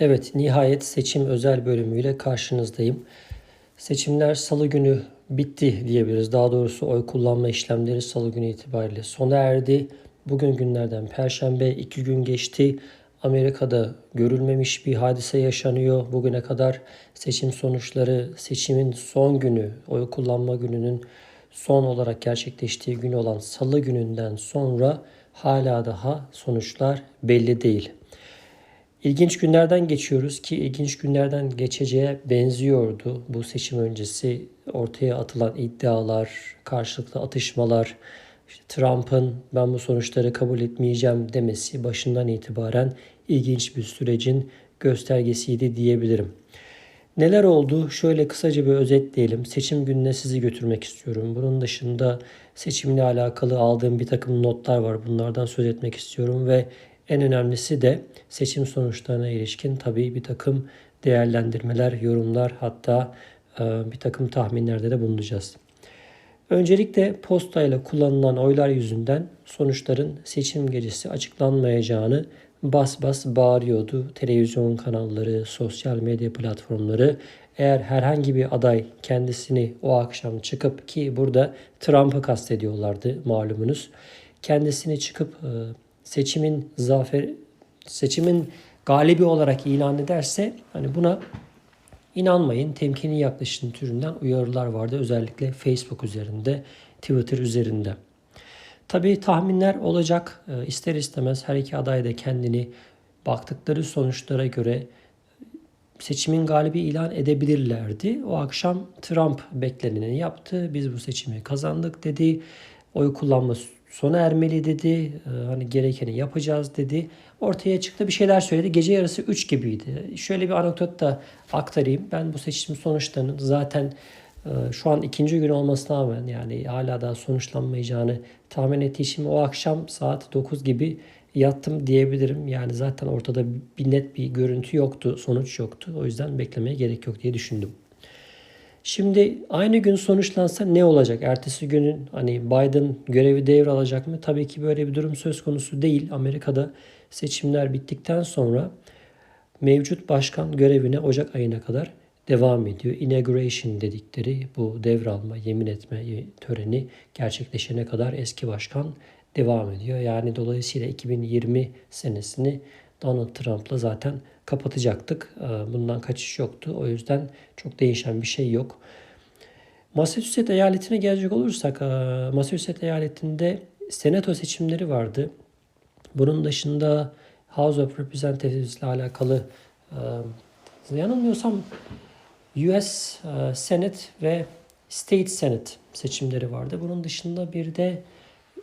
Evet, nihayet seçim özel bölümüyle karşınızdayım. Seçimler salı günü bitti diyebiliriz. Daha doğrusu oy kullanma işlemleri salı günü itibariyle sona erdi. Bugün günlerden perşembe iki gün geçti. Amerika'da görülmemiş bir hadise yaşanıyor. Bugüne kadar seçim sonuçları seçimin son günü, oy kullanma gününün son olarak gerçekleştiği gün olan salı gününden sonra hala daha sonuçlar belli değil. İlginç günlerden geçiyoruz ki ilginç günlerden geçeceğe benziyordu. Bu seçim öncesi ortaya atılan iddialar, karşılıklı atışmalar, işte Trump'ın ben bu sonuçları kabul etmeyeceğim demesi başından itibaren ilginç bir sürecin göstergesiydi diyebilirim. Neler oldu? Şöyle kısaca bir özetleyelim. Seçim gününe sizi götürmek istiyorum. Bunun dışında seçimle alakalı aldığım bir takım notlar var. Bunlardan söz etmek istiyorum ve en önemlisi de seçim sonuçlarına ilişkin tabii bir takım değerlendirmeler, yorumlar hatta e, bir takım tahminlerde de bulunacağız. Öncelikle postayla kullanılan oylar yüzünden sonuçların seçim gecesi açıklanmayacağını bas bas bağırıyordu. Televizyon kanalları, sosyal medya platformları eğer herhangi bir aday kendisini o akşam çıkıp ki burada Trump'ı kastediyorlardı malumunuz. Kendisini çıkıp e, seçimin zafer seçimin galibi olarak ilan ederse hani buna inanmayın, temkinli yaklaşın türünden uyarılar vardı. Özellikle Facebook üzerinde, Twitter üzerinde. Tabii tahminler olacak. E, ister istemez her iki aday da kendini baktıkları sonuçlara göre seçimin galibi ilan edebilirlerdi. O akşam Trump bekleneni yaptı. Biz bu seçimi kazandık dedi. Oy kullanma sona ermeli dedi. Ee, hani gerekeni yapacağız dedi. Ortaya çıktı bir şeyler söyledi. Gece yarısı 3 gibiydi. Şöyle bir anekdot da aktarayım. Ben bu seçim sonuçlarının zaten e, şu an ikinci gün olmasına rağmen yani hala daha sonuçlanmayacağını tahmin ettiği için o akşam saat 9 gibi yattım diyebilirim. Yani zaten ortada bir net bir görüntü yoktu, sonuç yoktu. O yüzden beklemeye gerek yok diye düşündüm. Şimdi aynı gün sonuçlansa ne olacak? Ertesi günün hani Biden görevi devralacak mı? Tabii ki böyle bir durum söz konusu değil. Amerika'da seçimler bittikten sonra mevcut başkan görevine Ocak ayına kadar devam ediyor. Inauguration dedikleri bu devralma, yemin etme töreni gerçekleşene kadar eski başkan devam ediyor. Yani dolayısıyla 2020 senesini Donald Trump'la zaten kapatacaktık. Ee, bundan kaçış yoktu. O yüzden çok değişen bir şey yok. Massachusetts eyaletine gelecek olursak, e, Massachusetts eyaletinde senato seçimleri vardı. Bunun dışında House of Representatives ile alakalı e, yanılmıyorsam US e, Senate ve State Senate seçimleri vardı. Bunun dışında bir de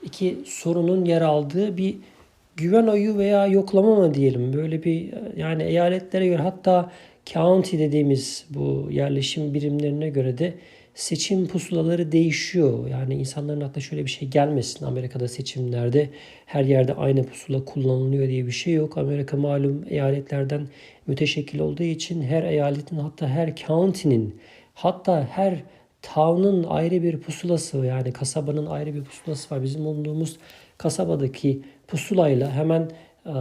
iki sorunun yer aldığı bir güven oyu veya yoklama mı diyelim böyle bir yani eyaletlere göre hatta county dediğimiz bu yerleşim birimlerine göre de seçim pusulaları değişiyor. Yani insanların aklına şöyle bir şey gelmesin. Amerika'da seçimlerde her yerde aynı pusula kullanılıyor diye bir şey yok. Amerika malum eyaletlerden müteşekkil olduğu için her eyaletin hatta her county'nin hatta her town'un ayrı bir pusulası yani kasabanın ayrı bir pusulası var. Bizim bulunduğumuz kasabadaki pusulayla hemen e,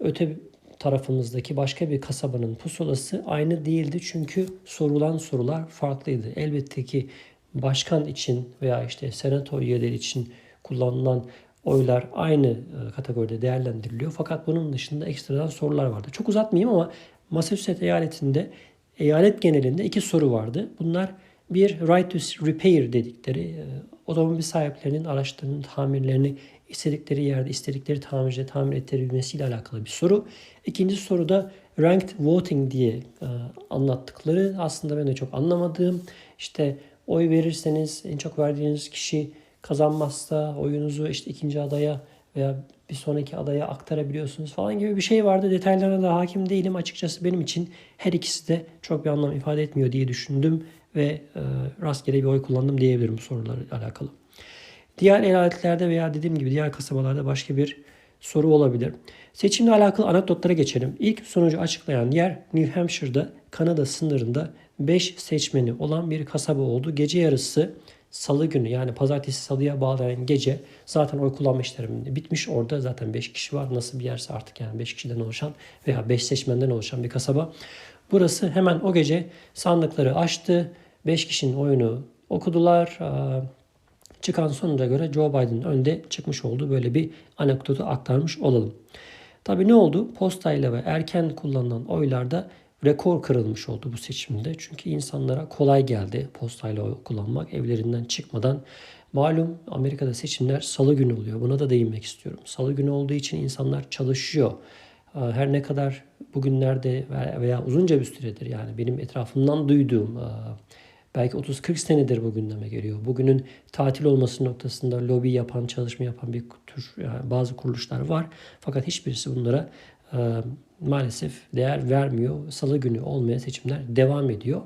öte tarafımızdaki başka bir kasabanın pusulası aynı değildi. Çünkü sorulan sorular farklıydı. Elbette ki başkan için veya işte senato üyeleri için kullanılan oylar aynı e, kategoride değerlendiriliyor. Fakat bunun dışında ekstradan sorular vardı. Çok uzatmayayım ama Massachusetts eyaletinde eyalet genelinde iki soru vardı. Bunlar bir right to repair dedikleri e, otomobil sahiplerinin araçlarının tamirlerini istedikleri yerde istedikleri tamirciye tamir ettirebilmesiyle alakalı bir soru. İkinci soruda ranked voting diye e, anlattıkları aslında ben de çok anlamadığım işte oy verirseniz en çok verdiğiniz kişi kazanmazsa oyunuzu işte ikinci adaya veya bir sonraki adaya aktarabiliyorsunuz falan gibi bir şey vardı. Detaylarına da hakim değilim. Açıkçası benim için her ikisi de çok bir anlam ifade etmiyor diye düşündüm ve e, rastgele bir oy kullandım diyebilirim sorularla alakalı. Diğer eyaletlerde veya dediğim gibi diğer kasabalarda başka bir soru olabilir. Seçimle alakalı anekdotlara geçelim. İlk sonucu açıklayan yer New Hampshire'da Kanada sınırında 5 seçmeni olan bir kasaba oldu. Gece yarısı salı günü yani pazartesi salıya bağlayan gece zaten oy kullanma işlemi bitmiş. Orada zaten 5 kişi var. Nasıl bir yerse artık yani 5 kişiden oluşan veya 5 seçmenden oluşan bir kasaba. Burası hemen o gece sandıkları açtı. 5 kişinin oyunu okudular. Çıkan sonuca göre Joe Biden önde çıkmış oldu. Böyle bir anekdotu aktarmış olalım. Tabi ne oldu? Postayla ve erken kullanılan oylarda rekor kırılmış oldu bu seçimde. Çünkü insanlara kolay geldi postayla oy kullanmak evlerinden çıkmadan. Malum Amerika'da seçimler salı günü oluyor. Buna da değinmek istiyorum. Salı günü olduğu için insanlar çalışıyor. Ee, her ne kadar bugünlerde veya uzunca bir süredir yani benim etrafımdan duyduğum e, belki 30-40 senedir bu gündeme geliyor. Bugünün tatil olması noktasında lobi yapan, çalışma yapan bir tür yani bazı kuruluşlar var. Fakat hiçbirisi bunlara e, maalesef değer vermiyor. Salı günü olmaya seçimler devam ediyor.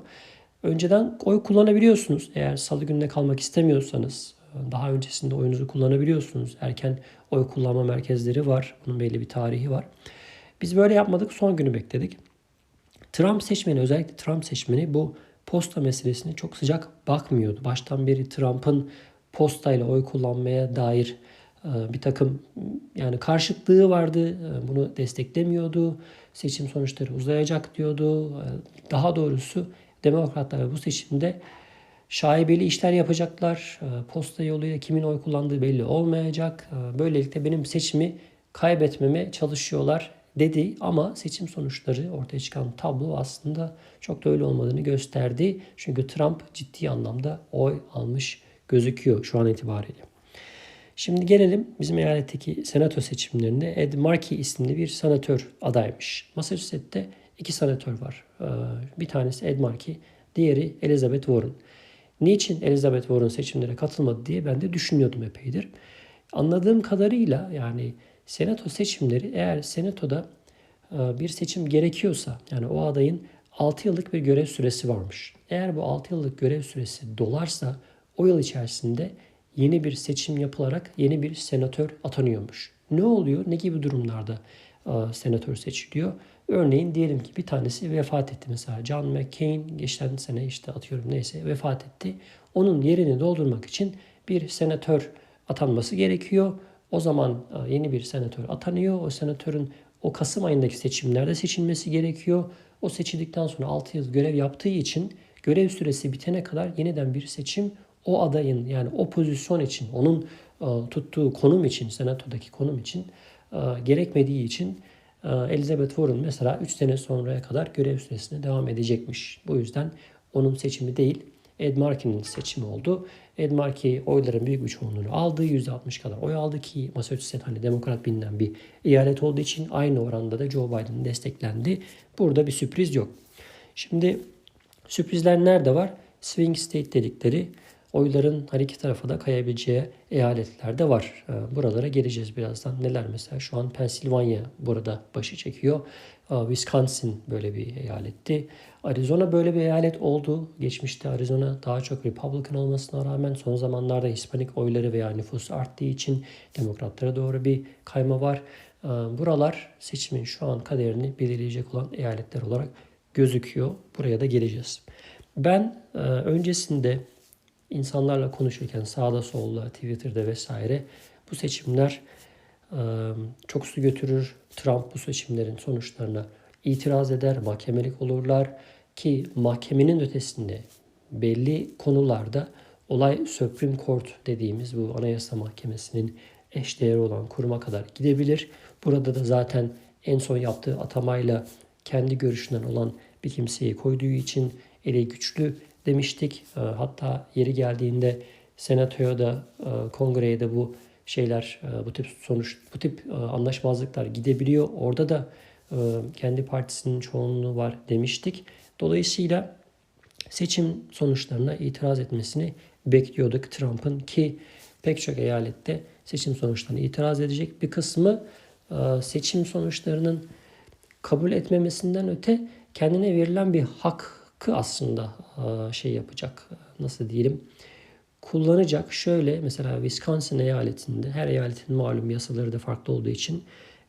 Önceden oy kullanabiliyorsunuz. Eğer salı gününe kalmak istemiyorsanız daha öncesinde oyunuzu kullanabiliyorsunuz. Erken oy kullanma merkezleri var. Bunun belli bir tarihi var. Biz böyle yapmadık. Son günü bekledik. Trump seçmeni özellikle Trump seçmeni bu posta meselesine çok sıcak bakmıyordu. Baştan beri Trump'ın postayla oy kullanmaya dair e, bir takım yani karşıtlığı vardı. E, bunu desteklemiyordu. Seçim sonuçları uzayacak diyordu. E, daha doğrusu demokratlar bu seçimde şaibeli işler yapacaklar. Posta yoluyla kimin oy kullandığı belli olmayacak. Böylelikle benim seçimi kaybetmeme çalışıyorlar dedi ama seçim sonuçları ortaya çıkan tablo aslında çok da öyle olmadığını gösterdi. Çünkü Trump ciddi anlamda oy almış gözüküyor şu an itibariyle. Şimdi gelelim bizim eyaletteki senato seçimlerinde Ed Markey isimli bir senatör adaymış. Massachusetts'te iki senatör var. Ee, bir tanesi Ed Markey, diğeri Elizabeth Warren. Niçin Elizabeth Warren seçimlere katılmadı diye ben de düşünüyordum epeydir. Anladığım kadarıyla yani senato seçimleri eğer senatoda e, bir seçim gerekiyorsa yani o adayın 6 yıllık bir görev süresi varmış. Eğer bu 6 yıllık görev süresi dolarsa o yıl içerisinde yeni bir seçim yapılarak yeni bir senatör atanıyormuş. Ne oluyor? Ne gibi durumlarda e, senatör seçiliyor? Örneğin diyelim ki bir tanesi vefat etti mesela. John McCain geçen sene işte atıyorum neyse vefat etti. Onun yerini doldurmak için bir senatör atanması gerekiyor. O zaman e, yeni bir senatör atanıyor. O senatörün o Kasım ayındaki seçimlerde seçilmesi gerekiyor. O seçildikten sonra 6 yıl görev yaptığı için görev süresi bitene kadar yeniden bir seçim o adayın yani o pozisyon için onun e, tuttuğu konum için senatodaki konum için e, gerekmediği için Elizabeth Warren mesela 3 sene sonraya kadar görev süresine devam edecekmiş. Bu yüzden onun seçimi değil Ed Markey'nin seçimi oldu. Ed Markey oyların büyük bir çoğunluğunu aldı. %60 kadar oy aldı ki Massachusetts hani demokrat bilinen bir eyalet olduğu için aynı oranda da Joe Biden desteklendi. Burada bir sürpriz yok. Şimdi sürprizler nerede var? Swing state dedikleri oyların her iki tarafa da kayabileceği eyaletler de var. Ee, buralara geleceğiz birazdan. Neler mesela şu an Pennsylvania burada başı çekiyor. Ee, Wisconsin böyle bir eyaletti. Arizona böyle bir eyalet oldu. Geçmişte Arizona daha çok Republican olmasına rağmen son zamanlarda Hispanik oyları veya nüfusu arttığı için demokratlara doğru bir kayma var. Ee, buralar seçimin şu an kaderini belirleyecek olan eyaletler olarak gözüküyor. Buraya da geleceğiz. Ben e, öncesinde insanlarla konuşurken sağda solda Twitter'da vesaire bu seçimler çok su götürür. Trump bu seçimlerin sonuçlarına itiraz eder, mahkemelik olurlar ki mahkemenin ötesinde belli konularda olay Supreme Court dediğimiz bu Anayasa Mahkemesi'nin eşdeğeri olan kuruma kadar gidebilir. Burada da zaten en son yaptığı atamayla kendi görüşünden olan bir kimseyi koyduğu için eli güçlü demiştik. Ee, hatta yeri geldiğinde senatoya da e, kongreye de bu şeyler e, bu tip sonuç bu tip e, anlaşmazlıklar gidebiliyor. Orada da kendi partisinin çoğunluğu var demiştik. Dolayısıyla seçim sonuçlarına itiraz etmesini bekliyorduk Trump'ın ki pek çok eyalette seçim sonuçlarına itiraz edecek. Bir kısmı seçim sonuçlarının kabul etmemesinden öte kendine verilen bir hak hakkı aslında şey yapacak. Nasıl diyelim? Kullanacak. Şöyle mesela Wisconsin eyaletinde her eyaletin malum yasaları da farklı olduğu için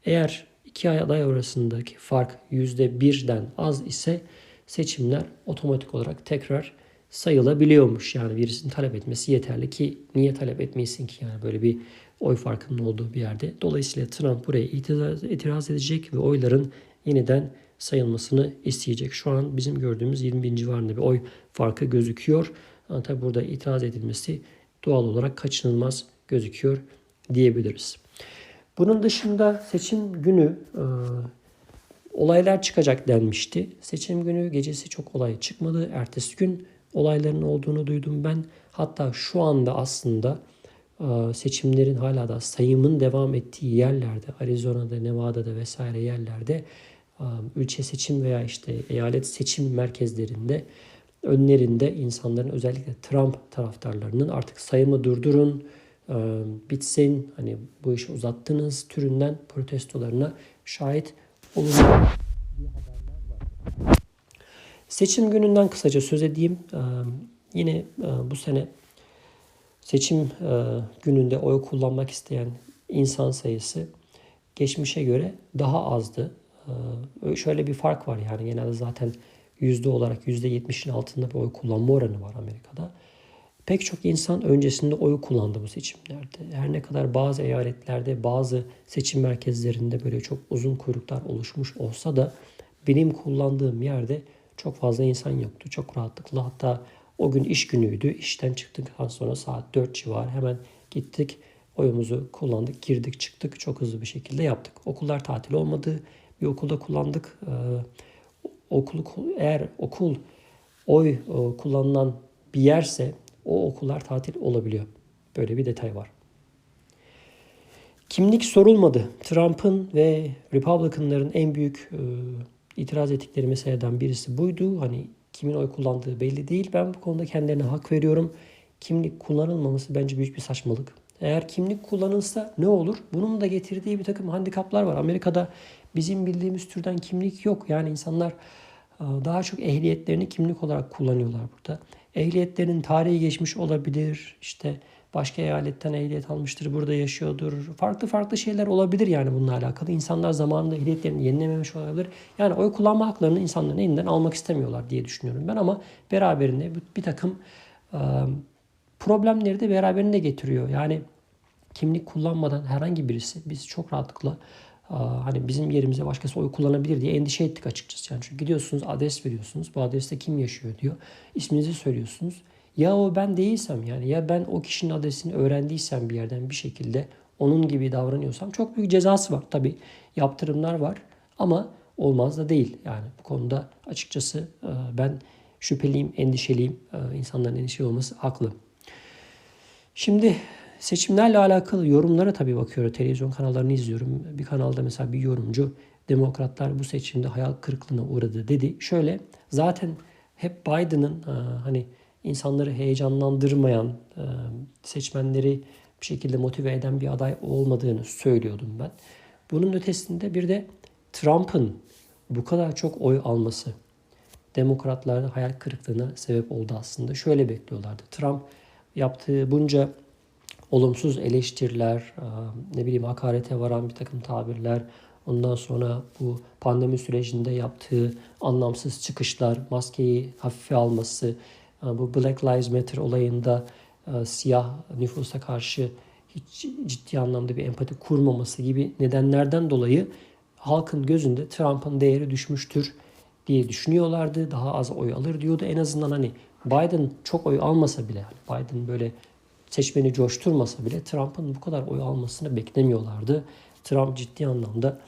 eğer iki aday arasındaki fark yüzde birden az ise seçimler otomatik olarak tekrar sayılabiliyormuş. Yani birisinin talep etmesi yeterli ki niye talep etmeyesin ki yani böyle bir oy farkının olduğu bir yerde. Dolayısıyla Trump buraya itiraz, itiraz edecek ve oyların yeniden sayılmasını isteyecek. Şu an bizim gördüğümüz 20 bin civarında bir oy farkı gözüküyor. Ama tabi burada itiraz edilmesi doğal olarak kaçınılmaz gözüküyor diyebiliriz. Bunun dışında seçim günü e, olaylar çıkacak denmişti. Seçim günü gecesi çok olay çıkmadı. Ertesi gün olayların olduğunu duydum ben. Hatta şu anda aslında e, seçimlerin hala da sayımın devam ettiği yerlerde, Arizona'da, Nevada'da vesaire yerlerde ülke seçim veya işte eyalet seçim merkezlerinde önlerinde insanların özellikle Trump taraftarlarının artık sayımı durdurun, bitsin, hani bu işi uzattınız türünden protestolarına şahit olundu. Seçim gününden kısaca söz edeyim. Yine e, bu sene seçim e, gününde oy kullanmak isteyen insan sayısı geçmişe göre daha azdı. Ee, şöyle bir fark var yani genelde zaten yüzde olarak yüzde yetmişin altında bir oy kullanma oranı var Amerika'da. Pek çok insan öncesinde oy kullandı bu seçimlerde. Her ne kadar bazı eyaletlerde, bazı seçim merkezlerinde böyle çok uzun kuyruklar oluşmuş olsa da benim kullandığım yerde çok fazla insan yoktu. Çok rahatlıkla hatta o gün iş günüydü. İşten çıktıktan sonra saat 4 civarı hemen gittik. Oyumuzu kullandık, girdik, çıktık. Çok hızlı bir şekilde yaptık. Okullar tatil olmadı. Bir okulda kullandık. Ee, okulu eğer okul oy e, kullanılan bir yerse o okullar tatil olabiliyor. Böyle bir detay var. Kimlik sorulmadı. Trump'ın ve Republican'ların en büyük e, itiraz ettikleri meseleden birisi buydu. Hani kimin oy kullandığı belli değil. Ben bu konuda kendilerine hak veriyorum. Kimlik kullanılmaması bence büyük bir saçmalık. Eğer kimlik kullanılsa ne olur? Bunun da getirdiği bir takım handikaplar var. Amerika'da bizim bildiğimiz türden kimlik yok. Yani insanlar e, daha çok ehliyetlerini kimlik olarak kullanıyorlar burada. Ehliyetlerin tarihi geçmiş olabilir. İşte başka eyaletten ehliyet almıştır, burada yaşıyordur. Farklı farklı şeyler olabilir yani bununla alakalı. İnsanlar zamanında ehliyetlerini yenilememiş olabilir. Yani oy kullanma haklarını insanların elinden almak istemiyorlar diye düşünüyorum ben ama beraberinde bir takım e, problemleri de beraberinde getiriyor. Yani kimlik kullanmadan herhangi birisi biz çok rahatlıkla hani bizim yerimize başkası oy kullanabilir diye endişe ettik açıkçası. Yani çünkü gidiyorsunuz adres veriyorsunuz. Bu adreste kim yaşıyor diyor. İsminizi söylüyorsunuz. Ya o ben değilsem yani ya ben o kişinin adresini öğrendiysem bir yerden bir şekilde onun gibi davranıyorsam çok büyük cezası var. Tabi yaptırımlar var ama olmaz da değil. Yani bu konuda açıkçası ben şüpheliyim, endişeliyim. İnsanların endişeli olması haklı. Şimdi Seçimlerle alakalı yorumlara tabii bakıyorum. Televizyon kanallarını izliyorum. Bir kanalda mesela bir yorumcu demokratlar bu seçimde hayal kırıklığına uğradı dedi. Şöyle zaten hep Biden'ın e, hani insanları heyecanlandırmayan, e, seçmenleri bir şekilde motive eden bir aday olmadığını söylüyordum ben. Bunun ötesinde bir de Trump'ın bu kadar çok oy alması demokratlarda hayal kırıklığına sebep oldu aslında. Şöyle bekliyorlardı. Trump yaptığı bunca olumsuz eleştiriler, ne bileyim hakarete varan bir takım tabirler, ondan sonra bu pandemi sürecinde yaptığı anlamsız çıkışlar, maskeyi hafife alması, bu Black Lives Matter olayında siyah nüfusa karşı hiç ciddi anlamda bir empati kurmaması gibi nedenlerden dolayı halkın gözünde Trump'ın değeri düşmüştür diye düşünüyorlardı. Daha az oy alır diyordu. En azından hani Biden çok oy almasa bile Biden böyle seçmeni coşturmasa bile Trump'ın bu kadar oy almasını beklemiyorlardı. Trump ciddi anlamda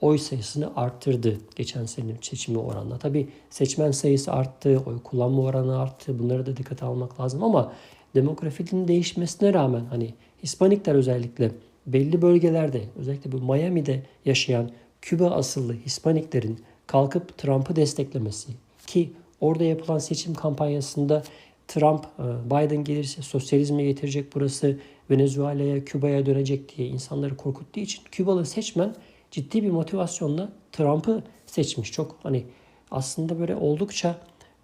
oy sayısını arttırdı geçen senenin seçimi oranla. Tabi seçmen sayısı arttı, oy kullanma oranı arttı. Bunları da dikkate almak lazım ama demografinin değişmesine rağmen hani Hispanikler özellikle belli bölgelerde özellikle bu Miami'de yaşayan Küba asıllı Hispaniklerin kalkıp Trump'ı desteklemesi ki orada yapılan seçim kampanyasında Trump e, Biden gelirse sosyalizme getirecek burası Venezuela'ya, Küba'ya dönecek diye insanları korkuttuğu için Kübalı seçmen ciddi bir motivasyonla Trump'ı seçmiş. Çok hani aslında böyle oldukça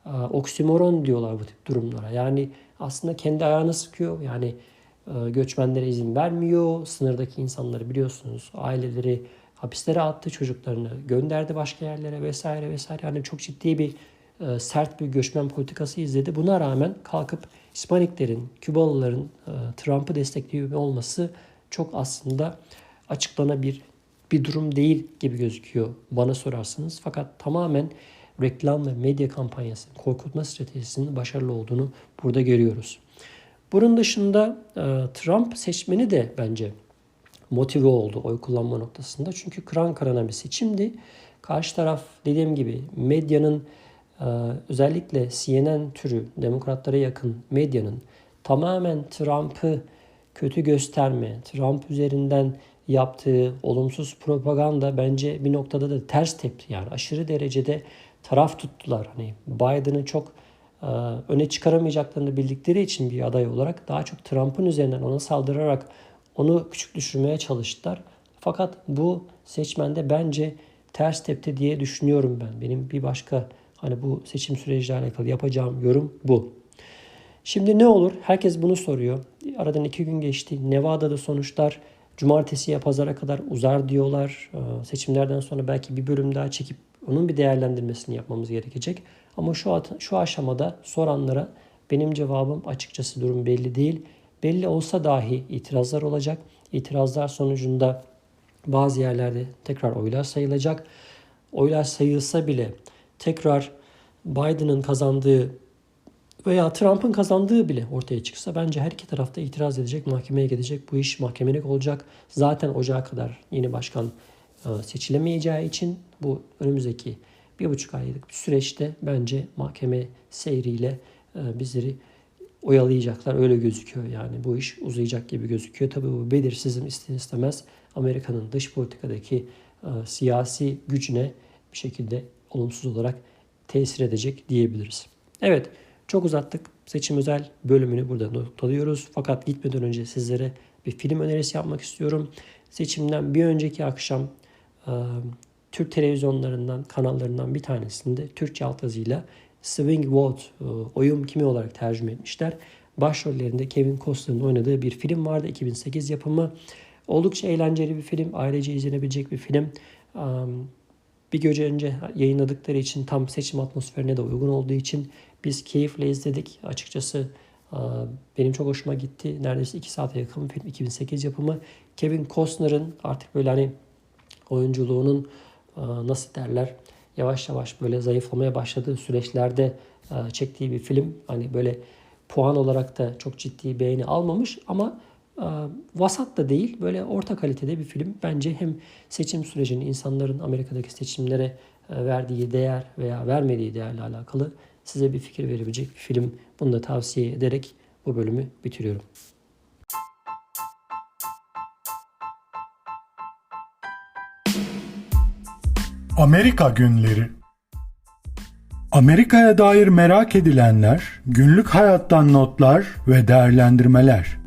e, oksimoron diyorlar bu tip durumlara. Yani aslında kendi ayağını sıkıyor. Yani e, göçmenlere izin vermiyor. Sınırdaki insanları biliyorsunuz aileleri hapislere attı çocuklarını gönderdi başka yerlere vesaire vesaire. Yani çok ciddi bir sert bir göçmen politikası izledi. Buna rağmen kalkıp Hispaniklerin, Kübalıların e, Trump'ı destekliyor olması çok aslında açıklanabilir bir durum değil gibi gözüküyor bana sorarsanız. Fakat tamamen reklam ve medya kampanyasının, korkutma stratejisinin başarılı olduğunu burada görüyoruz. Bunun dışında e, Trump seçmeni de bence motive oldu oy kullanma noktasında. Çünkü kıran kırana bir seçimdi. Karşı taraf dediğim gibi medyanın e, özellikle CNN türü demokratlara yakın medyanın tamamen Trump'ı kötü gösterme, Trump üzerinden yaptığı olumsuz propaganda bence bir noktada da ters tepti. Yani aşırı derecede taraf tuttular. Hani Biden'ı çok e, öne çıkaramayacaklarını bildikleri için bir aday olarak daha çok Trump'ın üzerinden ona saldırarak onu küçük düşürmeye çalıştılar. Fakat bu seçmende bence ters tepti diye düşünüyorum ben. Benim bir başka hani bu seçim süreciyle alakalı yapacağım yorum bu. Şimdi ne olur? Herkes bunu soruyor. Aradan iki gün geçti. Nevada'da sonuçlar cumartesiye pazara kadar uzar diyorlar. Ee, Seçimlerden sonra belki bir bölüm daha çekip onun bir değerlendirmesini yapmamız gerekecek. Ama şu, şu aşamada soranlara benim cevabım açıkçası durum belli değil. Belli olsa dahi itirazlar olacak. İtirazlar sonucunda bazı yerlerde tekrar oylar sayılacak. Oylar sayılsa bile tekrar Biden'ın kazandığı veya Trump'ın kazandığı bile ortaya çıksa bence her iki tarafta itiraz edecek, mahkemeye gidecek. Bu iş mahkemelik olacak. Zaten ocağa kadar yeni başkan e, seçilemeyeceği için bu önümüzdeki bir buçuk aylık süreçte bence mahkeme seyriyle e, bizleri oyalayacaklar. Öyle gözüküyor yani. Bu iş uzayacak gibi gözüküyor. Tabii bu belirsizim ister istemez Amerika'nın dış politikadaki e, siyasi gücüne bir şekilde olumsuz olarak tesir edecek diyebiliriz. Evet çok uzattık. Seçim özel bölümünü burada noktalıyoruz. Fakat gitmeden önce sizlere bir film önerisi yapmak istiyorum. Seçimden bir önceki akşam Türk televizyonlarından, kanallarından bir tanesinde Türkçe altyazıyla Swing Vote, oyum kimi olarak tercüme etmişler. Başrollerinde Kevin Costner'ın oynadığı bir film vardı. 2008 yapımı. Oldukça eğlenceli bir film. Ailece izlenebilecek bir film. Bir gece önce yayınladıkları için tam seçim atmosferine de uygun olduğu için biz keyifle izledik. Açıkçası benim çok hoşuma gitti. Neredeyse 2 saate yakın bir film. 2008 yapımı. Kevin Costner'ın artık böyle hani oyunculuğunun nasıl derler yavaş yavaş böyle zayıflamaya başladığı süreçlerde çektiği bir film. Hani böyle puan olarak da çok ciddi beğeni almamış ama vasat da değil böyle orta kalitede bir film. Bence hem seçim sürecini insanların Amerika'daki seçimlere verdiği değer veya vermediği değerle alakalı size bir fikir verebilecek bir film. Bunu da tavsiye ederek bu bölümü bitiriyorum. Amerika Günleri Amerika'ya dair merak edilenler, günlük hayattan notlar ve değerlendirmeler.